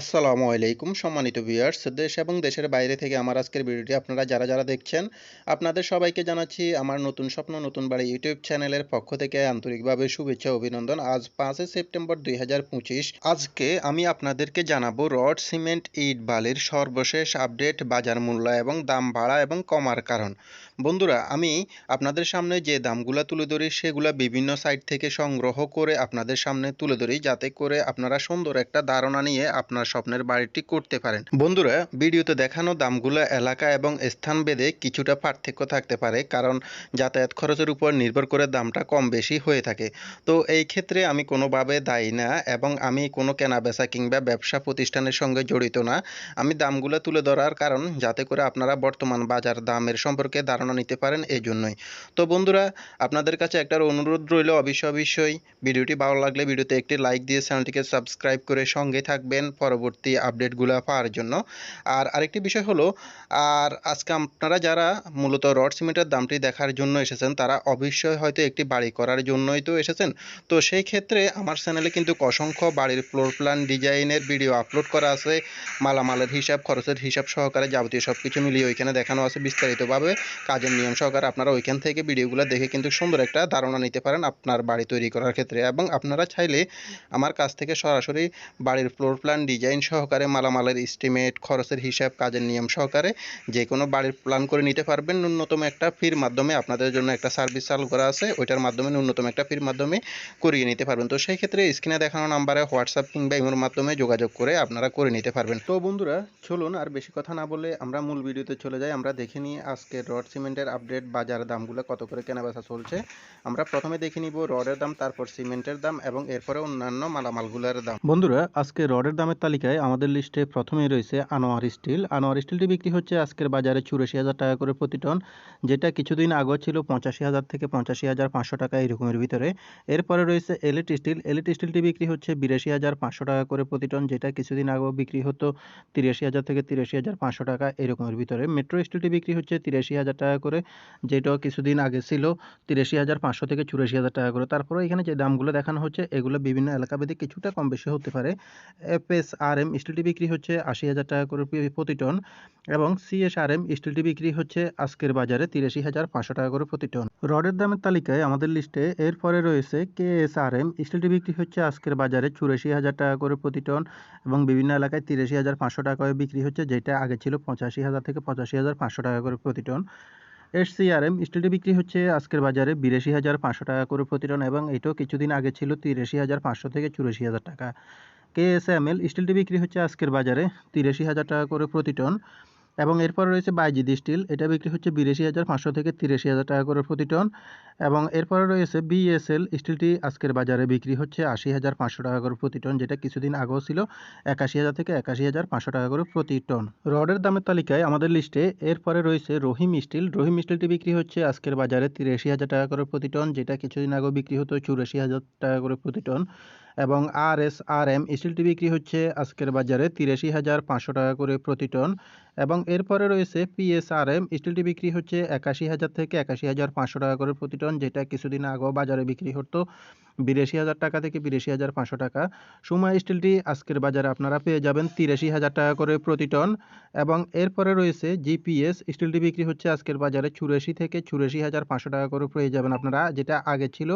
আসসালামু আলাইকুম, সম্মানিত ভিউয়ার্স দেশ এবং দেশের বাইরে থেকে আমার আজকের ভিডিওটি আপনারা যারা যারা দেখছেন, আপনাদের সবাইকে জানাচ্ছি আমার নতুন স্বপ্ন, নতুন বাড়ি ইউটিউব চ্যানেলের পক্ষ থেকে আন্তরিকভাবে শুভেচ্ছা, অভিনন্দন। আজ পাঁচই সেপ্টেম্বর দুই হাজার পঁচিশ, আজকে আমি আপনাদেরকে জানাব রড, সিমেন্ট, ইট, বালির সর্বশেষ আপডেট, বাজার মূল্য এবং দাম বাড়া এবং কমার কারণ। বন্ধুরা, আমি আপনাদের সামনে যে দামগুলো তুলে ধরি, সেগুলো বিভিন্ন সাইট থেকে সংগ্রহ করে আপনাদের সামনে তুলে ধরি, যাতে করে আপনারা সুন্দর একটা ধারণা নিয়ে আপনার স্বপ্নের বাড়িটি করতে পারেন। বন্ধুরা, ভিডিওতে দেখানো দামগুলো, এলাকা এবং স্থান ভেদে কিছুটা পার্থক্য থাকতে পারে, কারণ যাতায়াত খরচের উপর নির্ভর করে দামটা কম বেশি হয়ে থাকে। তো এই ক্ষেত্রে আমি কোনোভাবে দায়ী না এবং আমি কোনো কেনা বেচা কিংবা ব্যবসা প্রতিষ্ঠানের সঙ্গে জড়িত না। আমি দামগুলো তুলে ধরার কারণ, যাতে করে আপনারা বর্তমান বাজার দামের সম্পর্কে ধারণা নিতে পারেন এই জন্যই তো বন্ধুরা, আপনাদের কাছে একটা অনুরোধ রইল অবশ্যই অবশ্যই। ভিডিওটি ভালো লাগলে ভিডিওতে একটি লাইক দিয়ে চ্যানেলটিকে সাবস্ক্রাইব করে সঙ্গে থাকবেন। পরবর্তী আপডেটগুলো পাওয়ার জন্য। আর আরেকটি বিষয় হলো, আর আজকে আপনারা যারা মূলত রড সিমেন্টের দামটি দেখার জন্য এসেছেন, তারা অবশ্যই হয়তো একটি বাড়ি করার জন্যই তো এসেছেন। তো সেই ক্ষেত্রে আমার চ্যানেলে কিন্তু অসংখ্য বাড়ির ফ্লোর প্ল্যান ডিজাইনের ভিডিও আপলোড করা আছে। মালামালের হিসাব, খরচের হিসাব সহকারে যাবতীয় সব কিছু মিলিয়ে ওইখানে দেখানো আছে বিস্তারিতভাবে। কাজের নিয়ম সহকারে আপনারা ওইখান থেকে ভিডিওগুলো দেখে কিন্তু সুন্দর একটা ধারণা নিতে পারেন আপনার বাড়ি তৈরি করার ক্ষেত্রে। এবং আপনারা চাইলে আমার কাছ থেকে সরাসরি বাড়ির ফ্লোর প্ল্যান ডিজাইন সহকারে মালামালের এস্টিমেট খরচের হিসাব কাজের নিয়ম সহকারে যে কোনো বাড়ির প্ল্যান করে নিতে পারবেন। ন্যূনতম একটা ফির মাধ্যমে আপনাদের জন্য একটা সার্ভিস চালু করা আছে। ওইটার মাধ্যমে ন্যূনতম একটা ফির মাধ্যমে করিয়ে নিতে পারবেন। তো সেই ক্ষেত্রে স্ক্রিনে দেখানো নাম্বারে হোয়াটসঅ্যাপ কিংবা ইমোর মাধ্যমে যোগাযোগ করে আপনারা করে নিতে পারবেন। তো বন্ধুরা চলুন আর বেশি কথা না বলে আমরা মূল ভিডিওতে চলে যাই। আমরা দেখে নিই আজকের রড সিমেন্টের আপডেট বাজার দামগুলো কত করে কেনাবেচা চলছে। আমরা প্রথমে দেখে নিব রডের দাম তারপর সিমেন্টের দাম এবং এরপরে অন্যান্য মালামালগুলোর দাম। বন্ধুরা আজকে রডের দামের তালিকায় আমাদের লিস্টে প্রথমেই রয়েছে আনোয়ার স্টিল। আনোয়ার স্টিলটি বিক্রি হচ্ছে আজকের বাজারে চুরাশি হাজার টাকা করে প্রতি টন, যেটা কিছুদিন আগে ছিল পঁচাশি হাজার থেকে পঁচাশি হাজার পাঁচশো টাকা এরকমের ভিতরে। এরপরে রয়েছে এলিট স্টিল। এলিট স্টিলটি বিক্রি হচ্ছে বিরাশি হাজার পাঁচশো টাকা করে প্রতি টন, যেটা কিছুদিন আগেও বিক্রি হতো তিরাশি হাজার থেকে তিরাশি হাজার পাঁচশো টাকা এরকমের ভিতরে। মেট্রো স্টিলটি বিক্রি হচ্ছে তিরাশি হাজার টাকা করে, যেটাও কিছুদিন আগে ছিল তিরাশি হাজার পাঁচশো থেকে চুরাশি হাজার টাকা করে। তারপরে এখানে যে দামগুলো দেখানো হচ্ছে, এগুলো বিভিন্ন এলাকাভেদে কিছুটা কম বেশি হতে পারে। এফএস আর এম স্টিলটি বিক্রি হচ্ছে আশি হাজার টাকা করে প্রতি টন এবং সিএসআরএম স্টিলটি বিক্রি হচ্ছে আজকের বাজারে তিরাশি হাজার পাঁচশো টাকা করে প্রতি টন। রডের দামের তালিকায় আমাদের লিস্টে এরপরে রয়েছে কেএসআরএম স্টিলটি বিক্রি হচ্ছে আজকের বাজারে চুরাশি হাজার টাকা করে প্রতি টন এবং বিভিন্ন এলাকায় তিরাশি হাজার পাঁচশো টাকা করে বিক্রি হচ্ছে, যেটা আগে ছিল পঁচাশি হাজার থেকে পঁচাশি হাজার পাঁচশো টাকা করে প্রতি টন। এসসিআরএম স্টিলটি বিক্রি হচ্ছে আজকের বাজারে বিরাশি হাজার পাঁচশো টাকা করে প্রতি টন এবং এটাও কিছুদিন আগে ছিল তিরাশি হাজার পাঁচশো থেকে চুরাশি হাজার টাকা। কেএসএমএল স্টিলটি বিক্রি হচ্ছে আজকের বাজারে তিরাশি হাজার টাকা করে প্রতি টন। এবং এরপর রয়েছে বাইজিদ স্টিল, এটা বিক্রি হচ্ছে বিরাশি হাজার পাঁচশো থেকে তিরাশি হাজার টাকা করে প্রতি টন। এবং এরপরে রয়েছে বিএসএল স্টিলটি আজকের বাজারে বিক্রি হচ্ছে আশি হাজার পাঁচশো টাকা করে প্রতি টন, যেটা কিছুদিন আগেও ছিল একাশি হাজার থেকে একাশি হাজার পাঁচশো টাকা করে প্রতি টন। রডের দামের তালিকায় আমাদের লিস্টে এরপরে রয়েছে রহিম স্টিল। রহিম স্টিলটি বিক্রি হচ্ছে আজকের বাজারে তিরাশি হাজার টাকা করে প্রতি টন, যেটা কিছুদিন আগেও বিক্রি হতো চুরাশি হাজার টাকা করে প্রতি টন। এবং আর এস আর এম স্টিলটি বিক্রি হচ্ছে আজকের বাজারে তিরাশি হাজার পাঁচশো টাকা করে প্রতি টন এবং এরপরে রয়েছে পিএসআরএম স্টিলটি বিক্রি হচ্ছে একাশি হাজার থেকে একাশি হাজার পাঁচশো টাকা করে প্রতি টন, যেটা কিছুদিন আগেও বাজারে বিক্রি হতো বিরাশি হাজার টাকা থেকে বিরাশি হাজার পাঁচশো টাকা। সুমা স্টিলটি আজকের বাজারে আপনারা পেয়ে যাবেন তিরাশি হাজার টাকা করে প্রতি টন এবং এরপরে রয়েছে জিপিএস স্টিলটি বিক্রি হচ্ছে আজকের বাজারে চুরাশি থেকে চুরাশি হাজার পাঁচশো টাকা করে পেয়ে যাবেন আপনারা, যেটা আগে ছিল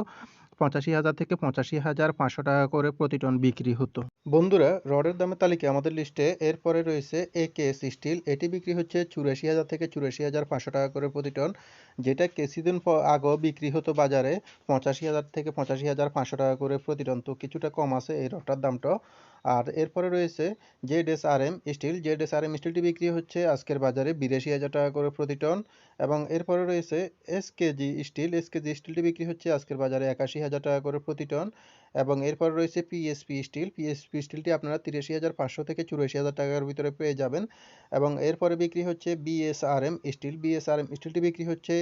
পঁচাশি হাজার থেকে পঁচাশি হাজার পাঁচশো টাকা করে প্রতি টন বিক্রি হতো। বন্ধুরা, রডের দামের তালিকা আমাদের লিস্টে। এরপরে রয়েছে এ কেএস স্টিল এটি বিক্রি হচ্ছে চুরাশি হাজার থেকে চুরাশি হাজার পাঁচশো টাকা করে প্রতি টন। যেটা কিছুদিন আগেও বিক্রি হতো বাজারে। পঁচাশি হাজার থেকে পঁচাশি হাজার পাঁচশো টাকা করে প্রতি টন। তো কিছুটা কম আছে এই রডটার দামটা আর এরপরে রয়েছে Z S R M steel. Z S R M স্টিলটি বিক্রি হচ্ছে আজকের বাজারে বিরাশি হাজার টাকা করে প্রতি টন। এবং এরপরে রয়েছে S KG steel. S KG স্টিলটি বিক্রি হচ্ছে আজকের বাজারে একাশি হাজার টাকা করে প্রতি টন। এবং এরপর রয়েছে পিএসপি স্টিল পিএসপি স্টিলটি আপনারা তিরাশি হাজার পাঁচশো থেকে চুরাশি হাজার টাকার ভিতরে পেয়ে যাবেন। এবং এরপরে বিক্রি হচ্ছে বিএসআরএম স্টিল বিএসআরএম স্টিলটি বিক্রি হচ্ছে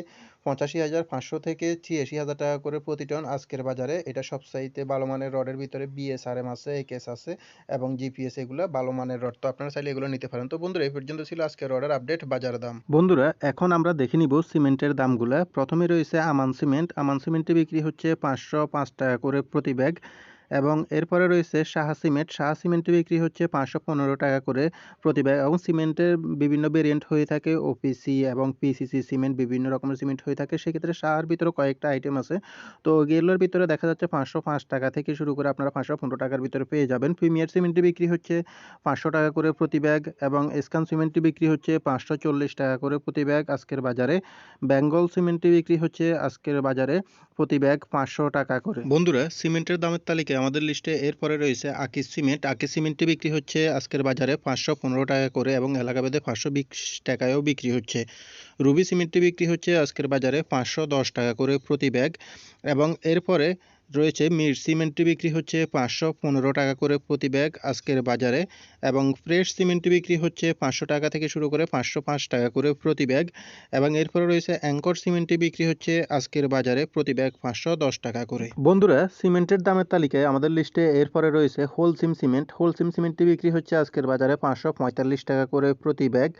পঁচাশি হাজার পাঁচশো থেকে ছিয়াশি হাজার টাকা করে প্রতি টন। আজকের বাজারে এটা সবচাইতে ভালো মানের রডের ভিতরে বিএসআরএম আছে একেএস আছে এবং জিপিএস এগুলো ভালো মানের রড। তো আপনারা চাইলে এগুলো নিতে পারেন। তো বন্ধুরা, এই পর্যন্ত ছিল আজকের রডের আপডেট, বাজার দাম। বন্ধুরা, এখন আমরা দেখে নিব সিমেন্টের দামগুলা। প্রথমে রয়েছে আমান সিমেন্ট। আমান সিমেন্টে বিক্রি হচ্ছে পাঁচশো পাঁচ টাকা করে প্রতি ব্যাগ। এবং এরপরে রয়েছে সাহা সিমেন্ট। সাহা সিমেন্টটি বিক্রি হচ্ছে পাঁচশো পনেরো টাকা করে প্রতি ব্যাগ এবং সিমেন্টের বিভিন্ন ভেরিয়েন্ট হয়ে থাকে ওপিসি এবং পিসিসি সিমেন্ট, বিভিন্ন রকমের সিমেন্ট হয়ে থাকে। সেক্ষেত্রে সাহার ভিতরে কয়েকটা আইটেম আছে। তো এগুলোর ভিতরে দেখা যাচ্ছে পাঁচশো পাঁচ টাকা থেকে শুরু করে আপনারা পাঁচশো পনেরো টাকার ভিতরে পেয়ে যাবেন। প্রিমিয়ার সিমেন্টটি বিক্রি হচ্ছে পাঁচশো টাকা করে প্রতি ব্যাগ এবং এসকান সিমেন্টটি বিক্রি হচ্ছে পাঁচশো চল্লিশ টাকা করে প্রতি ব্যাগ আজকের বাজারে। বেঙ্গল সিমেন্টটি বিক্রি হচ্ছে আজকের বাজারে প্রতি ব্যাগ পাঁচশো টাকা করে। বন্ধুরা, সিমেন্টের দামের তালিকায় আমাদের লিস্টে এরপরে রয়েছে আকিস সিমেন্ট। আকিস সিমেন্টটি বিক্রি হচ্ছে আজকের বাজারে পাঁচশো পনেরো টাকা করে এবং এলাকাভেদে পাঁচশো বিশ টাকায়ও বিক্রি হচ্ছে। রুবি সিমেন্টটি বিক্রি হচ্ছে আজকের বাজারে পাঁচশো দশ টাকা করে প্রতি ব্যাগ এবং এরপরে রয়েছে। মির সিমেন্টটি বিক্রি হচ্ছে পাঁচশো পনেরো টাকা করে প্রতি ব্যাগ আজকের বাজারে এবং ফ্রেশ সিমেন্টটি বিক্রি হচ্ছে পাঁচশো টাকা থেকে শুরু করে পাঁচশো পাঁচ টাকা করে প্রতি ব্যাগ এবং এরপরে রয়েছে অ্যাঙ্কর সিমেন্টটি বিক্রি হচ্ছে আজকের বাজারে প্রতি ব্যাগ পাঁচশো দশ টাকা করে। বন্ধুরা, সিমেন্টের দামের তালিকায় আমাদের লিস্টে এরপরে রয়েছে হোলসিম সিমেন্ট। হোলসিম সিমেন্টটি বিক্রি হচ্ছে আজকের বাজারে পাঁচশো পঁয়তাল্লিশ টাকা করে প্রতি ব্যাগ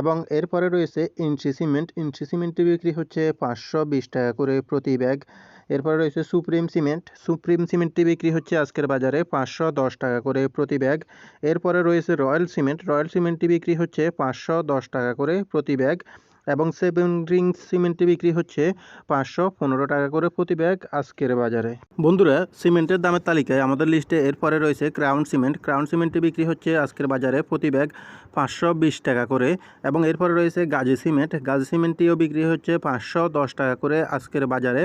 এবং এরপরে রয়েছে ইঞ্চি সিমেন্ট। ইঞ্চি সিমেন্টটি বিক্রি হচ্ছে পাঁচশো বিশ টাকা করে প্রতি ব্যাগ এরপরে রয়েছে সুপ্রিম সিমেন্ট। সুপ্রিম সিমেন্টটি বিক্রি হচ্ছে আজকের বাজারে পাঁচশো দশ টাকা করে প্রতি ব্যাগ। এরপরে রয়েছে রয়্যাল সিমেন্ট। রয়্যাল সিমেন্টটি বিক্রি হচ্ছে পাঁচশো দশ টাকা করে প্রতি ব্যাগ। এবং সেভেন রিংস সিমেন্টটি বিক্রি হচ্ছে পাঁচশো পনেরো টাকা করে প্রতি ব্যাগ আজকের বাজারে। বন্ধুরা, সিমেন্টের দামের তালিকায় আমাদের লিস্টে এরপরে রয়েছে ক্রাউন সিমেন্ট। ক্রাউন সিমেন্টটি বিক্রি হচ্ছে আজকের বাজারে প্রতি ব্যাগ পাঁচশো বিশ টাকা করে এবং এরপরে রয়েছে গাজী সিমেন্ট। গাজী সিমেন্টটিও বিক্রি হচ্ছে পাঁচশো দশ টাকা করে আজকের বাজারে।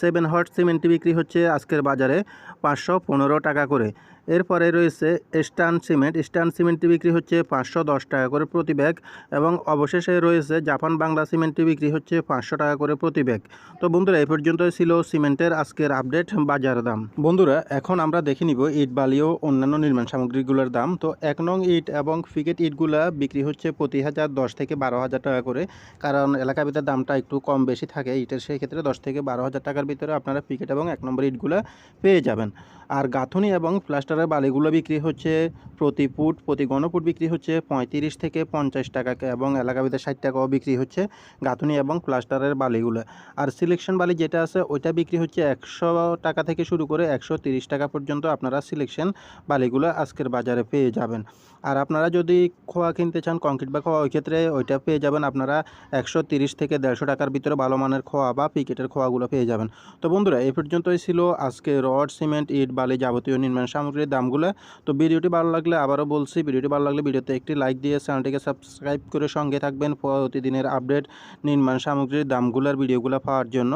সেভেন হট সিমেন্টটি বিক্রি হচ্ছে আজকের বাজারে পাঁচশো পনেরো টাকা করে। এরপরে রয়েছে স্টান সিমেন্ট। স্টান সিমেন্টটি বিক্রি হচ্ছে পাঁচশো দশ টাকা করে প্রতি ব্যাগ এবং অবশেষে রয়েছে জাপান বাংলা সিমেন্টটি বিক্রি হচ্ছে পাঁচশো টাকা করে প্রতি ব্যাগ। তো বন্ধুরা এই পর্যন্তই ছিল সিমেন্টের আজকের আপডেট বাজার দাম। বন্ধুরা, এখন আমরা দেখে নিব ইট, বালি ও অন্যান্য নির্মাণ সামগ্রীগুলোর দাম। তো এক নং ইট এবং ফিকেট ইটগুলা বিক্রি হচ্ছে প্রতি হাজার দশ থেকে বারো হাজার টাকা করে, কারণ এলাকা ভিতরে দামটা একটু কম বেশি থাকে। ইটের সেই ক্ষেত্রে দশ থেকে বারো হাজার টাকার ভিতরে আপনারা ফিকেট এবং এক নম্বর ইটগুলা পেয়ে যাবেন। আর গাঁথনি এবং প্লাস্টারের বালিগুলো বিক্রি হচ্ছে প্রতি ফুট, প্রতি ঘনফুট বিক্রি হচ্ছে পঁয়ত্রিশ থেকে পঞ্চাশ টাকা এবং এলাকা ভিতরে ষাট টাকাও বিক্রি হচ্ছে গাঁথুনি এবং প্লাস্টারের বালিগুলো। আর সিলেকশন বালি যেটা আছে, ওইটা বিক্রি হচ্ছে একশো টাকা থেকে শুরু করে একশো টাকা পর্যন্ত আপনারা সিলেকশন বালিগুলো আজকের বাজারে পেয়ে যাবেন। আর আপনারা যদি খোয়া কিনতে চান, কংক্রিট বা খোয়া, ওই ক্ষেত্রে ওইটা পেয়ে যাবেন আপনারা একশো থেকে দেড়শো টাকার ভিতরে ভালো মানের খোয়া বা পিকেটের খোয়াগুলো পেয়ে যাবেন। তো বন্ধুরা, এই পর্যন্তই ছিল আজকে রড, সিমেন্ট, ইট, বালি যাবতীয় নির্মাণ সামগ্রীর দামগুলো। তো ভিডিওটি ভালো লাগলে আবারও বলছি, ভিডিওটি ভালো লাগলে ভিডিওতে একটি লাইক দিয়ে চ্যানেলটিকে সাবস্ক্রাইব করে সঙ্গে থাকবেন প্রতিদিনের আপডেট নির্মাণ সামগ্রীর দামগুলোর ভিডিওগুলো পাওয়ার জন্য।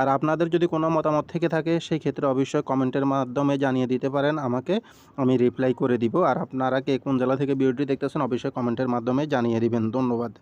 আর আপনাদের যদি কোনো মতামত থেকে থাকে সেই ক্ষেত্রে অবশ্যই কমেন্টের মাধ্যমে জানিয়ে দিতে পারেন, আমাকে আমি রিপ্লাই করে দিব। আর আপনারা কে কোন জেলা থেকে ভিডিওটি দেখতেছেন, অবশ্যই কমেন্টের মাধ্যমে জানিয়ে দিবেন। ধন্যবাদ।